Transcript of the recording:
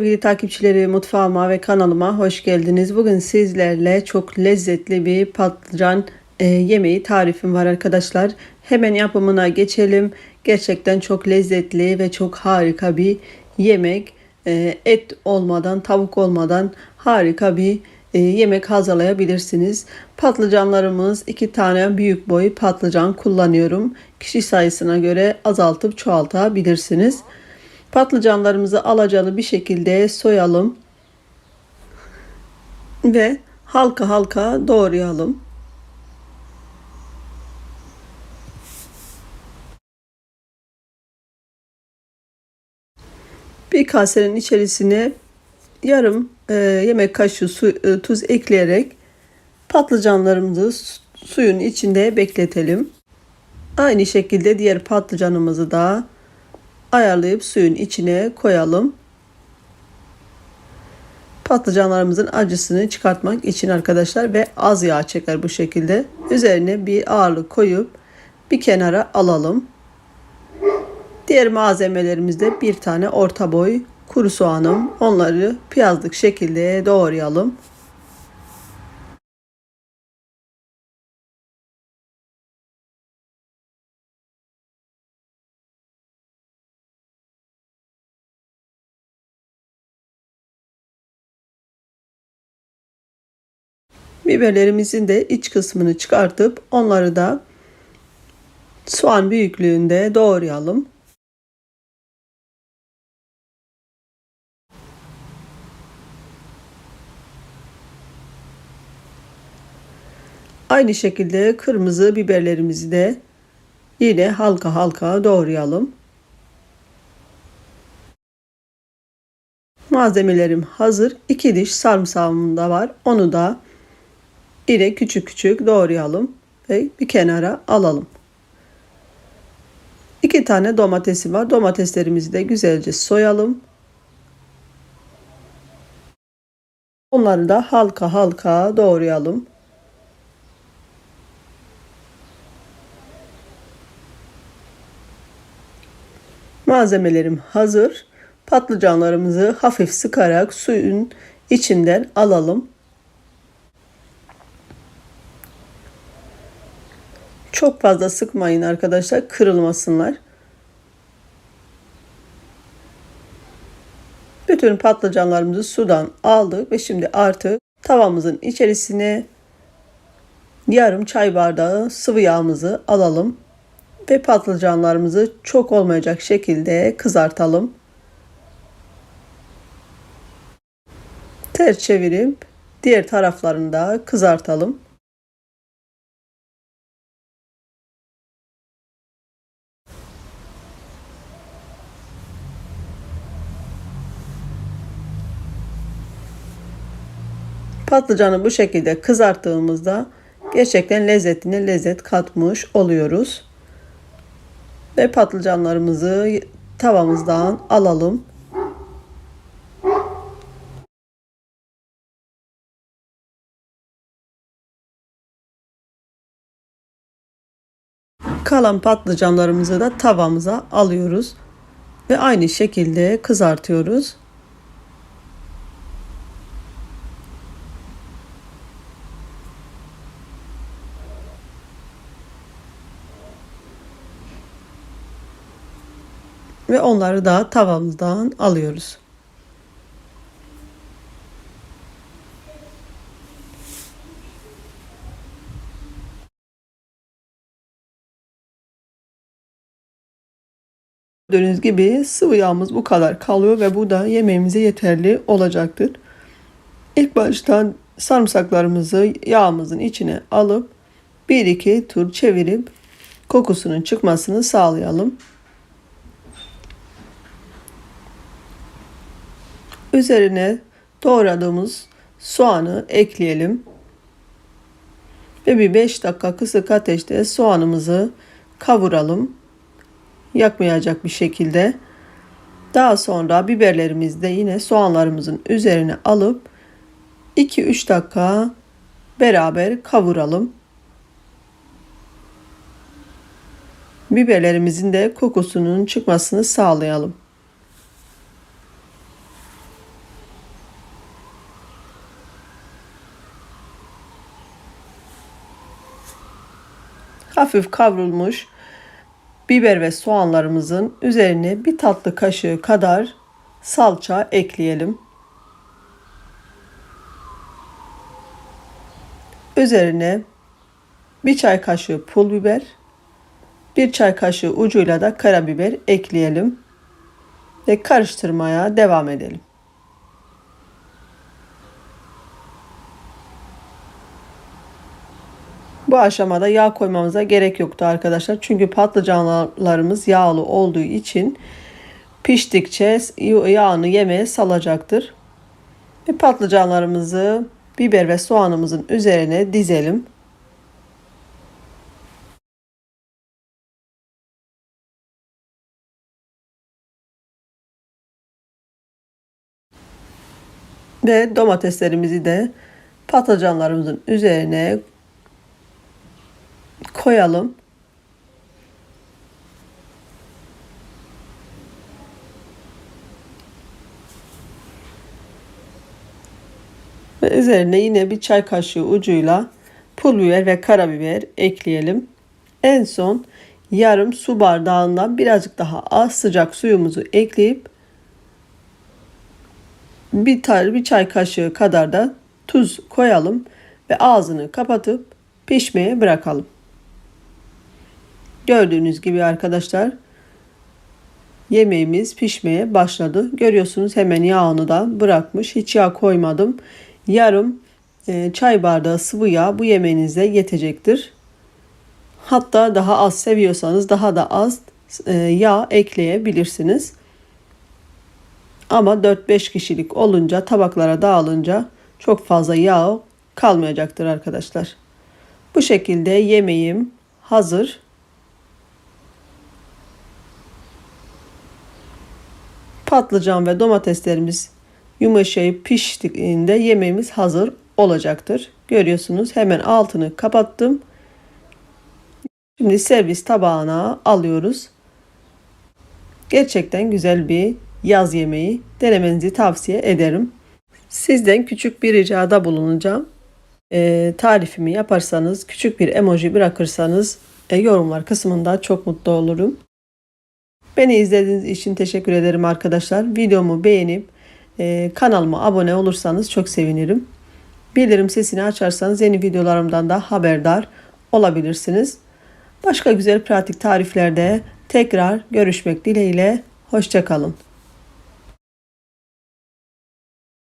Sevgili takipçileri mutfağıma ve kanalıma hoş geldiniz. Bugün sizlerle çok lezzetli bir patlıcan e, yemeği tarifim var arkadaşlar. Hemen yapımına geçelim. Gerçekten çok lezzetli ve çok harika bir yemek. E, et olmadan, tavuk olmadan harika bir e, yemek hazırlayabilirsiniz. Patlıcanlarımız iki tane büyük boy patlıcan kullanıyorum. Kişi sayısına göre azaltıp çoğaltabilirsiniz. Patlıcanlarımızı alacalı bir şekilde soyalım ve halka halka doğrayalım. Bir kasenin içerisine yarım e, yemek kaşığı su, e, tuz ekleyerek patlıcanlarımızı suyun içinde bekletelim. Aynı şekilde diğer patlıcanımızı da ayarlayıp suyun içine koyalım. Patlıcanlarımızın acısını çıkartmak için arkadaşlar ve az yağ çeker bu şekilde. Üzerine bir ağırlık koyup bir kenara alalım. Diğer malzemelerimizde bir tane orta boy kuru soğanım. Onları piyazlık şekilde doğrayalım. Biberlerimizin de iç kısmını çıkartıp onları da soğan büyüklüğünde doğrayalım. Aynı şekilde kırmızı biberlerimizi de yine halka halka doğrayalım. Malzemelerim hazır. 2 diş sarımsağım da var. Onu da yine küçük küçük doğrayalım ve bir kenara alalım. 2 tane domatesim var. Domateslerimizi de güzelce soyalım. Onları da halka halka doğrayalım. Malzemelerim hazır. Patlıcanlarımızı hafif sıkarak suyun içinden alalım. Çok fazla sıkmayın arkadaşlar kırılmasınlar. Bütün patlıcanlarımızı sudan aldık ve şimdi artık tavamızın içerisine yarım çay bardağı sıvı yağımızı alalım ve patlıcanlarımızı çok olmayacak şekilde kızartalım. Ters çevirip diğer taraflarını da kızartalım. Patlıcanı bu şekilde kızarttığımızda gerçekten lezzetine lezzet katmış oluyoruz. Ve patlıcanlarımızı tavamızdan alalım. Kalan patlıcanlarımızı da tavamıza alıyoruz ve aynı şekilde kızartıyoruz. Ve onları da tavamızdan alıyoruz. Gördüğünüz gibi sıvı yağımız bu kadar kalıyor ve bu da yemeğimize yeterli olacaktır. İlk baştan sarımsaklarımızı yağımızın içine alıp bir iki tur çevirip kokusunun çıkmasını sağlayalım. Üzerine doğradığımız soğanı ekleyelim. Ve bir 5 dakika kısık ateşte soğanımızı kavuralım. Yakmayacak bir şekilde. Daha sonra biberlerimizi de yine soğanlarımızın üzerine alıp 2-3 dakika beraber kavuralım. Biberlerimizin de kokusunun çıkmasını sağlayalım. Hafif kavrulmuş biber ve soğanlarımızın üzerine bir tatlı kaşığı kadar salça ekleyelim. Üzerine bir çay kaşığı pul biber, bir çay kaşığı ucuyla da karabiber ekleyelim ve karıştırmaya devam edelim. Bu aşamada yağ koymamıza gerek yoktu arkadaşlar. Çünkü patlıcanlarımız yağlı olduğu için piştikçe yağını yemeye salacaktır. Ve patlıcanlarımızı biber ve soğanımızın üzerine dizelim. Ve domateslerimizi de patlıcanlarımızın üzerine koyalım. Ve üzerine yine bir çay kaşığı ucuyla pul biber ve karabiber ekleyelim. En son yarım su bardağından birazcık daha az sıcak suyumuzu ekleyip bir, tar bir çay kaşığı kadar da tuz koyalım ve ağzını kapatıp pişmeye bırakalım. Gördüğünüz gibi arkadaşlar yemeğimiz pişmeye başladı. Görüyorsunuz hemen yağını da bırakmış. Hiç yağ koymadım. Yarım e, çay bardağı sıvı yağ bu yemeğinize yetecektir. Hatta daha az seviyorsanız daha da az e, yağ ekleyebilirsiniz. Ama 4-5 kişilik olunca tabaklara dağılınca çok fazla yağ kalmayacaktır arkadaşlar. Bu şekilde yemeğim hazır. Patlıcan ve domateslerimiz yumuşayıp piştiğinde yemeğimiz hazır olacaktır. Görüyorsunuz hemen altını kapattım. Şimdi servis tabağına alıyoruz. Gerçekten güzel bir yaz yemeği denemenizi tavsiye ederim. Sizden küçük bir ricada bulunacağım. E, tarifimi yaparsanız, küçük bir emoji bırakırsanız e, yorumlar kısmında çok mutlu olurum. Beni izlediğiniz için teşekkür ederim arkadaşlar. Videomu beğenip e, kanalıma abone olursanız çok sevinirim. Bildirim sesini açarsanız yeni videolarımdan da haberdar olabilirsiniz. Başka güzel pratik tariflerde tekrar görüşmek dileğiyle. Hoşçakalın.